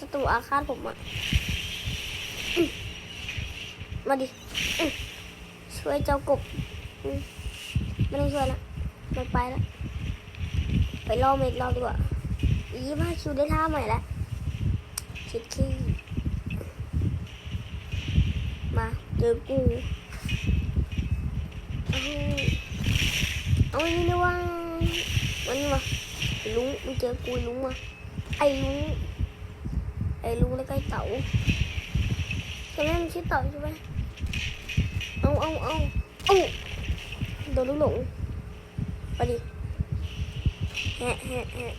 ศัตรูอาฆาตผมอะมาดิ ช่วยเจ้ากบไม่ต้องช่วยละมันไปแล้วไปล่อเมกเราดีกว่าอีมาคิวได้ท่าใหม่แล้วคิดขี้มาเจอกูเอาเอาอันนี้ดีกว่าวันนี้มาลุงมึงเจอกูลุงมาไอ้ลุง ไอ้ลุงแล้วก็ไอ้เต๋าใช่ไหมมันชื่อเต๋าใช่ไหมเอาเอาเอาเอาโดนลูกหลงไปดิแฮะแฮะแฮะ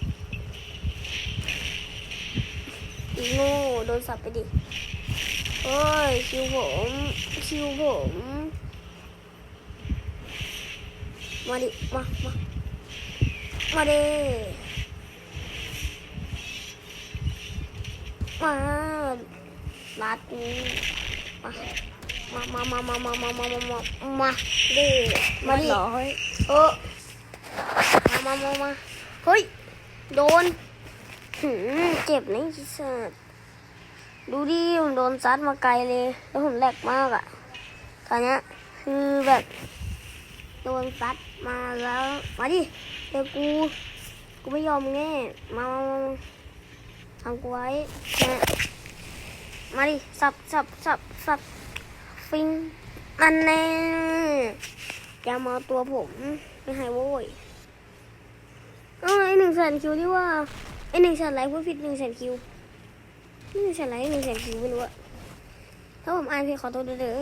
อีโง่โดนสับไปดิโอ้ยคิวผมคิวผมมาดิมามามาดิ มาลาดกูมามามามามามามามามามาดิมาดิเออมามามามาเฮ้ยโดนหืมเจ็บนะจิสัตดูดิผมโดนซัดมาไกลเลยแล้วผมแหลกมากอะตอนนี้คือแบบโดนซัดมาแล้ว มาดิเดี๋ยวกู กูไม่ยอมแง่มามามามา ทำกูไว้นะมาดิ สับสับสับสับฟิงมันแน่อย่ามาตัวผม ไม่ให้โว้ยเอาไอหนึ่งแสนคิวที่ว่าไอหนึ่งแสนไลค์พูดผิดหนึ่งแสนคิวหนึ่งแสนไลค์หนึ่งแสนคิวไม่รู้อะถ้าผมอ่านผิดขอโทษด้วเด้อ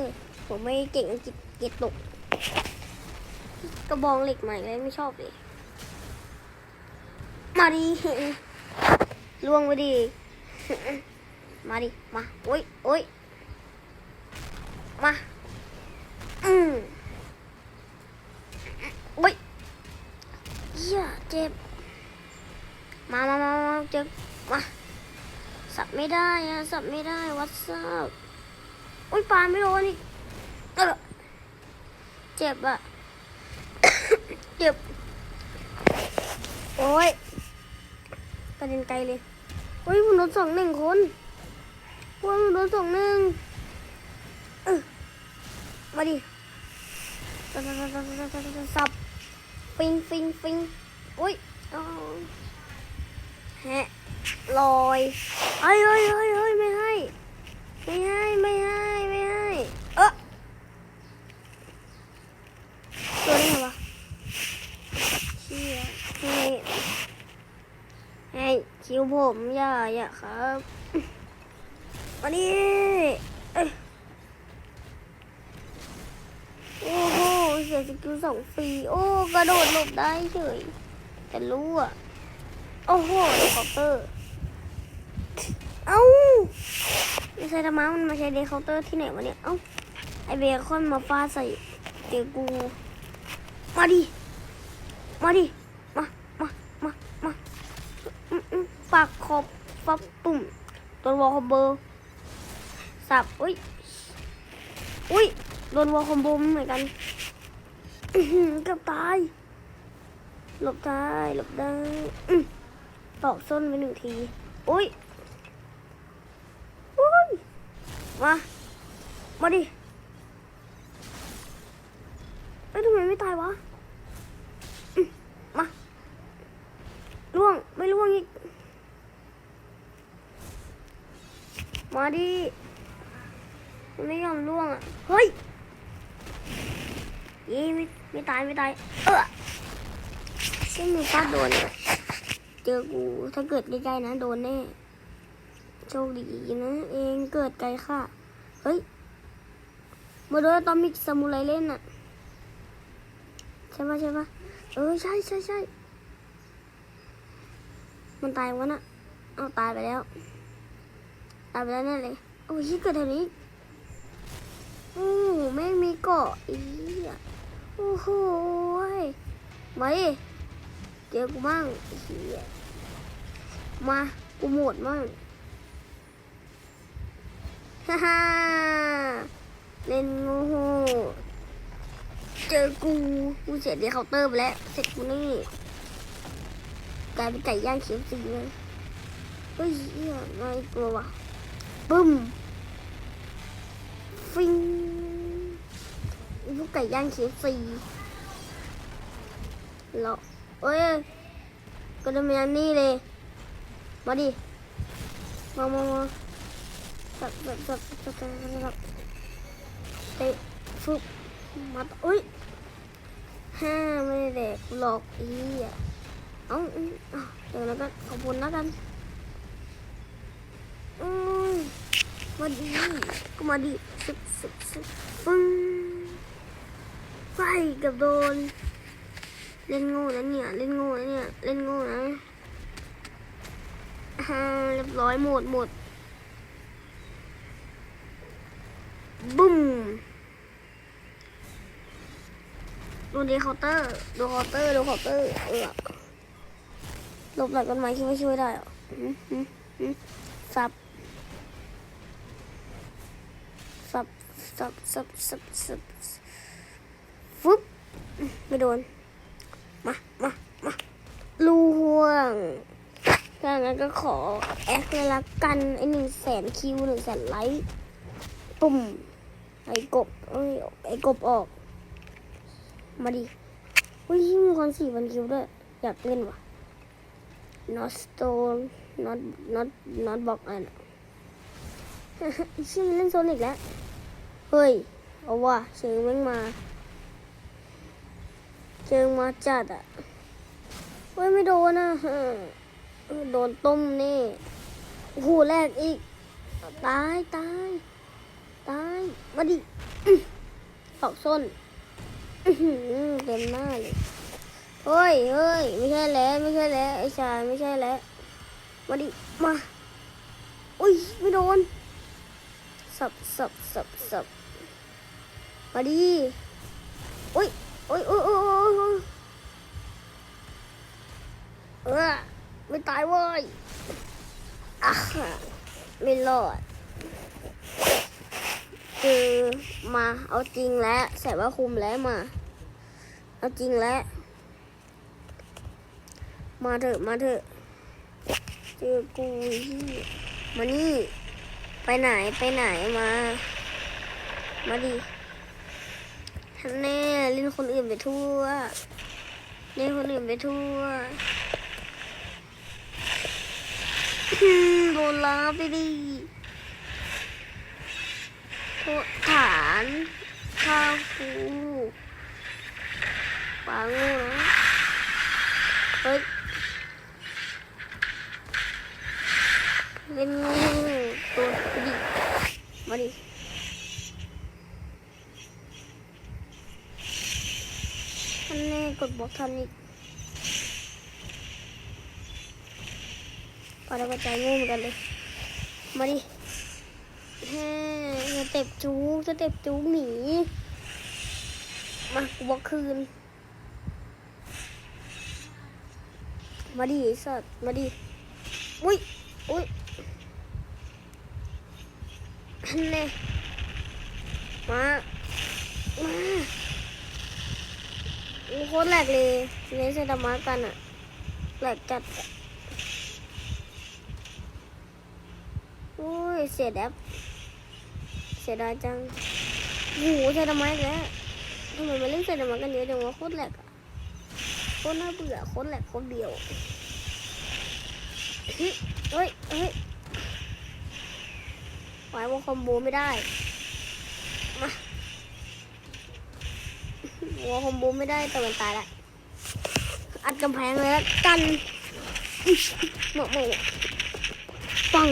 ผมไม่เก่งอังกฤษเก็ตตก กระบองเหล็กใหม่เลยไม่ชอบเลย มาดิ ล่วงไปดิ มาดิ มา โอ้ยโอ้ยมา อืมโอ้ยเหี้ยเจ็บ มามามามาเจ็บ มา สับไม่ได้อะสับไม่ได้ วัดซับโอ้ยปาไม่โดนอีกเออเจ็บอะเจ็บ โอ้ยกระเด็นไกลเลย โอ้ยผมโดนสองหนึ่งคนโอ้ยผมโดนสองหนึ่งมาดิสับฟิงฟิงฟิงอุ้ยเอาแฮะลอยเฮ้ยเอ้ยเอ้ยเอ้ยไม่ให้ ไม่ให้ ไม่ให้ ไม่ให้ เออตัวนี้เหรอวะเชี่ยให้ให้ คิวผมอย่าอย่าครับมาดิเอ้โอ้โหเสียสกิลสองฟรีโอ้กระโดดหลบได้เฉยแต่รู้อะโอ้โหเคาน์เตอร์เอ้าไม่ใช่ธรรมะมันมาใช้เดคาน์เตอร์ที่ไหนวะเนี่ยเอ้าไอเบคอนมาฟาดใส่เจอกูมาดิมาดิ ปากขอบฟับปุ่มตัววอลคอมเบอร์สับอุ้ยอุ้ยโดนวอลคอมโบเหมือนกันเกือบตายหลบได้หลบได้ตอกส้นไปหนึ่งทีอุ้ยอุ้ยมามาดิเอ้ยทำไมไม่ตายวะอื้อมาล่วง ไม่ล่วงอีก มาดิมันไม่ยอมล่วงอะ เฮ้ยย้ไม่ไม่ตายไม่ตาย เออเส้นมือฟาดโดนเจอกูถ้าเกิดใกล้ๆนะโดนแน่ โชคดีนะเองเกิดไกลค่ะ เฮ้ยมาโดนตอมิกซามูไรเล่นอะ ใช่ปะใช่ปะเออใช่ใช่ใช่มันตายวะน่ะเอาตายไปแล้ว ตายไปแล้วแน่เลย โอ้ยเกิดแถวนี้โอ้โหแม่มีเกาะอีอะโอ้โหยมาดิเจอกูบ้างอ้เหี้ยมากูหมดมั่งฮ่าฮ่าเล่นโง่โหเจอกูกูเสียเดียเคาน์เตอร์ไปแล้วเสร็จกูนี่กลายเป็นไก่ย่างเขียวสีเลยฮ้ยเหี้ยนายกลัววะ บึ้มฟิงลูกไก่ย่างเคฟซีแล้วเอ้ยก็จะมีอันนี้เลย มาดิ มามามาสับสับสับสับสับสับเตะฟึบมาต่ออุ้ยห้าไม่ได้เด็กหลอกอีอะเอ้าเดี๋ยวแล้วกันขอบคุณแล้วกันอืม มาดีก็มาดีสึบสึบสึบฟึ้งไฟกับโดน เล่นโงูนะเนี่ย เล่นโงูนะเนี่ย เล่นโงูนะอ่าเรียบร้อยหมดหมดบุ้มดูดีเคาน์เตอร์ ดูเคาน์เตอร์ดูเคาน์เตอร์เออหลบหลังต้นไม้คิดว่าช่วยได้เหรอหืมหืมหืมสับสับ สับสับสับสับฟึบไม่โดน มามามาลูห่วงถ้างั้นก็ขอแอคเลยละกันไอหนึ่งแสนคิวหนึ่งแสนไลค์ปุ่ม ไอกบเอ้ยไอกบออก มาดิอุ้ยมีคนสี่พันคิวด้วย อยากเล่นว่ะ not stone not not not block อะไรนะชื่อเล่นโซนิกแล้ว เฮ้ย เอาว่ะเชิงแม่งมา เชิงมาจัดอะ เฮ้ย ไม่โดนอะโดนต้มนี่โอ้โหแรกอีก ตายตายตาย มาดิอื้อตอกส้นเต็มหน้าเลยเฮ้ยเฮ้ยไม่ใช่แล้วไม่ใช่แล้วไอ้ชายไม่ใช่แล้ว มาดิ มา อุ้ย ไม่โดน สับสับสับสับมาดิอุ้ยอุ้ยอุ้ยอุ้ยอุ้ยอุ้ยเออไม่ตายเว้ยอะไม่รอดคือมาเอาจริงแล้วใส่ว่าคุมแล้วมา เอาจริงแล้ว มาเถอะมาเถอะเจอกูที่มานี่ ไปไหนไปไหนมา มาดิท่านแน่ล่นคนอื่นไปทั่วเล่นคนอื่นไปทั่วอืมโดนล้าไปดิโทษฐานข้าวกูปางูนะเฮ้ย เล่นงูตัวไปดิมาดิ ท่านแน่กดบล็อกทันอีกปาระกระจายงูเหมือนกันเลย มาดิแฮ่สเต็ปจูสเต็ปจูหมี มากูบอกคืน มาดิสัตว์ มาดิ อุ้ย อุ้ยท่านแน่มา มา โคตรแหลกเลยเล่นเซตามากันอะแหลกจัดอะโอ้ยเสียแดบเสียดายจังโอ้โหเซตามากแล้วทำไมมาเล่นเซตามากันเยอะจังวะโคตรแหลกอะโคตรน่าเบื่อโคตรแหลกโคตรเดียวเฮ้ยเฮ้ยเฮ้ยหวายวงคอมโบไม่ได้มา หัวคอมโบไม่ได้แต่มันตายละอัดกำแพงเลยละกันหมดหมดปัง